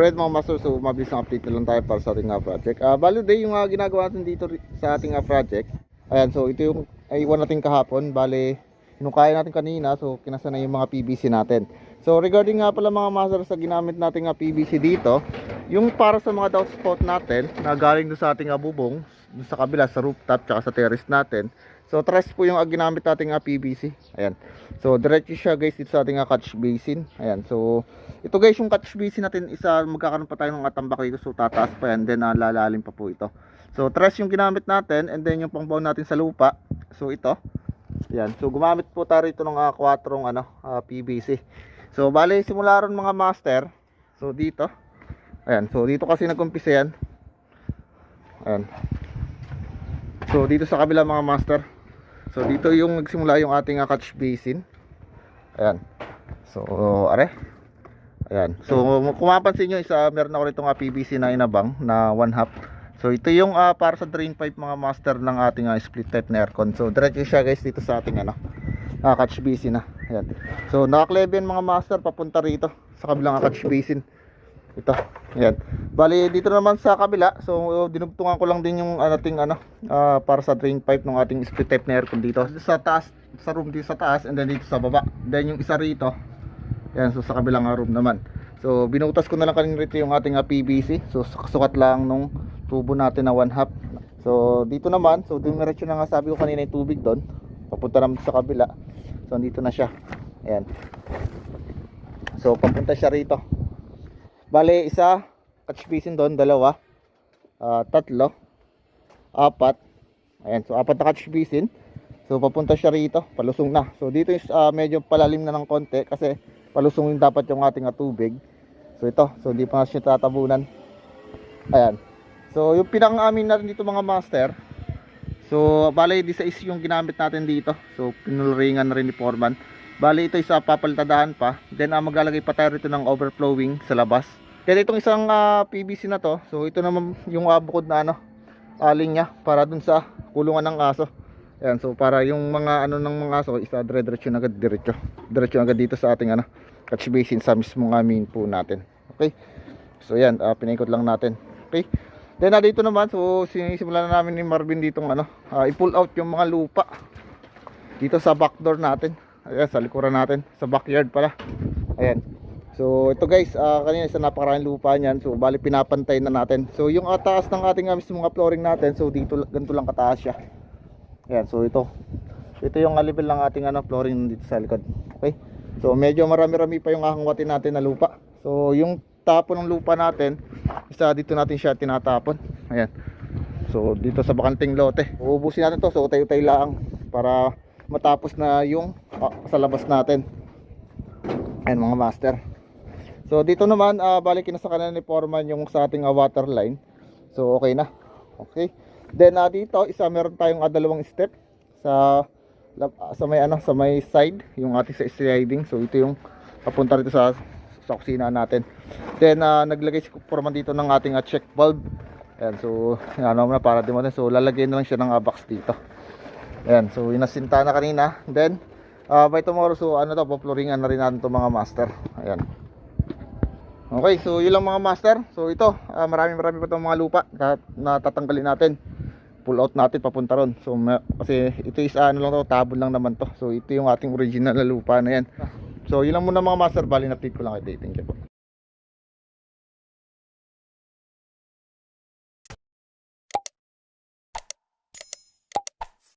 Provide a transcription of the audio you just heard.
Alright mga master, so mabilis ang update na lang tayo para sa ating uh, project. Uh, value day yung uh, ginagawa natin dito sa ating project. Ayan, so ito yung iwan natin kahapon. Bale, nung kaya natin kanina, so kinasa na yung mga PVC natin. So regarding nga pala mga master sa ginamit nating uh, PVC dito, yung para sa mga downspout natin na galing doon sa ating uh, bubong, doon sa kabila, sa rooftop, tsaka sa terrace natin. So tres po yung ginamit nating uh, PVC. Ayan. So diretso siya guys dito sa ating catch basin. Ayan. So ito guys yung catch basin natin isa magkakaroon pa tayo ng atambak dito. So tataas pa yan. Then uh, lalalim pa po ito. So tres yung ginamit natin and then yung pangbaw natin sa lupa. So ito. Ayan. So gumamit po tayo rito ng uh, 4 ano, uh, PVC. So bale simula ron mga master. So dito. Ayan. So dito kasi nag-umpisa yan. Ayan. So dito sa kabila mga master. So dito yung nagsimula yung ating uh, catch basin. Ayan. So are. Ayan. So kung mapapansin nyo isa meron ako rito nga PVC na inabang na one half. So ito yung ah, para sa drain pipe mga master ng ating ah, split type na aircon. So diretso siya guys dito sa ating ano ah, catch basin na. Ayan. So nakaklebe mga master papunta rito sa kabilang ah, catch basin. Ito. Ayan. Bali dito naman sa kabila. So dinugtungan ko lang din yung ating ano ah, para sa drain pipe ng ating split type na aircon dito. Sa taas sa room dito sa taas and then dito sa baba. Then yung isa rito. Ayan, so sa kabilang room naman. So binutas ko na lang kanina rito yung ating ah, PVC. So sukat lang nung tubo natin na one half. So dito naman, so dumiretso na nga sabi ko kanina yung tubig doon. Papunta naman sa kabila. So andito na siya. Ayan. So papunta siya rito. Bale, isa, catch basin doon, dalawa, ah, tatlo, apat. Ayan, so apat na catch basin. So papunta siya rito, palusong na. So dito is ah, medyo palalim na ng konti kasi palusong yung dapat yung ating ah, tubig. So ito, so di pa na siya tatabunan. Ayan. So yung pinang amin natin dito mga master. So bale di is yung ginamit natin dito. So pinulringan na rin ni Foreman. Bale ito isa papalitadahan pa. Then ah, maglalagay pa tayo rito ng overflowing sa labas. Then itong isang ah, PVC na to. So ito naman yung ah, bukod na ano alin niya para dun sa kulungan ng aso. Ayan, so para yung mga ano ng mga aso, isa dire-diretso na agad diretso. Diretso agad dito sa ating ano, catch basin sa mismong amin po natin. Okay? So yan, uh, pinaikot lang natin. Okay? Then uh, dito naman, so sinisimulan na namin ni Marvin ditong ano, ah, i-pull out yung mga lupa dito sa back door natin. Ayan, sa likuran natin, sa backyard pala. Ayan. So ito guys, ah, kanina isa napakaraming lupa niyan. So bali pinapantay na natin. So yung ah, taas ng ating uh, mismo mga flooring natin, so dito ganito lang kataas siya. Ayan, so ito. Ito yung ah, level ng ating ano flooring dito sa likod. Okay? So medyo marami-rami pa yung ahangwatin natin na lupa. So yung tapon ng lupa natin, isa dito natin siya tinatapon. Ayan. So dito sa bakanting lote. Uubusin natin to so utay-utay lang para matapos na yung ah, sa labas natin. Ayan mga master. So dito naman uh, balikin na sa kanila ni Foreman yung sa ating ah, water line. So okay na. Okay. Then uh, dito isa meron tayong uh, dalawang step sa ah, sa may ano sa may side yung ating sa sliding. So ito yung papunta rito sa sa natin. Then uh, naglagay si Foreman dito ng ating uh, check valve. Ayan, so ano na para di mo So lalagyan na lang siya ng uh, box dito. Ayan, so inasinta na kanina. Then uh, by tomorrow so ano to, poploringan na rin natin to mga master. Ayan. Okay, so yun lang mga master. So ito, ah, marami marami pa itong mga lupa na, na tatanggalin natin. Pull out natin papunta ron. So kasi ito is ano lang to, tabon lang naman to. So ito yung ating original na lupa na yan. So yun lang muna mga master, bali na update ko lang kay Thank you po.